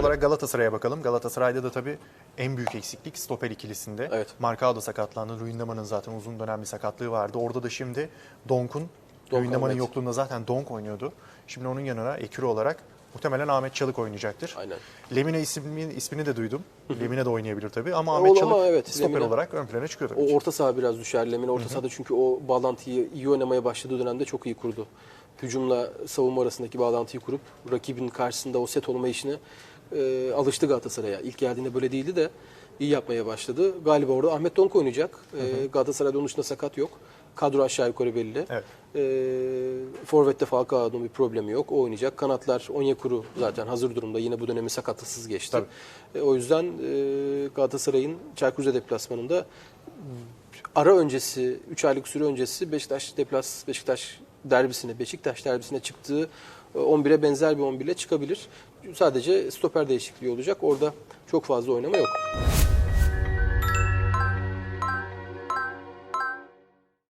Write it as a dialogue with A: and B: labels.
A: Olarak Galatasaray'a bakalım. Galatasaray'da da tabii en büyük eksiklik stoper ikilisinde.
B: Evet.
A: Marcao da sakatlandı. Luyendama'nın zaten uzun dönem bir sakatlığı vardı. Orada da şimdi Donk'un,
B: Donk,
A: Luyendama'nın
B: evet.
A: yokluğunda zaten Donk oynuyordu. Şimdi onun yanına ekürü olarak muhtemelen Ahmet Çalık oynayacaktır.
B: Aynen.
A: Lemine ismini, ismini de duydum. Lemine de oynayabilir tabii ama Ahmet
B: oğlum ama
A: Çalık
B: evet,
A: stoper
B: Lemine-
A: olarak ön plana çıkıyor tabii.
B: O
A: ki.
B: orta saha biraz düşer Lemine. Orta sahada çünkü o bağlantıyı iyi oynamaya başladığı dönemde çok iyi kurdu. Hücumla savunma arasındaki bağlantıyı kurup rakibin karşısında o set olma işine e, alıştı Galatasaray'a. İlk geldiğinde böyle değildi de iyi yapmaya başladı. Galiba orada Ahmet Donk oynayacak. E, Galatasaray'da onun dışında sakat yok. Kadro aşağı yukarı belli.
A: Evet.
B: E, Forvet'te Falcao'nun bir problemi yok. O oynayacak. Kanatlar Onyekuru zaten hazır durumda. Yine bu dönemi sakatsız geçti. E, o yüzden e, Galatasaray'ın Çaykur Rize deplasmanında ara öncesi, 3 aylık süre öncesi Beşiktaş deplas Beşiktaş derbisine, Beşiktaş derbisine çıktığı 11'e benzer bir 11 ile çıkabilir. Sadece stoper değişikliği olacak. Orada çok fazla oynama yok.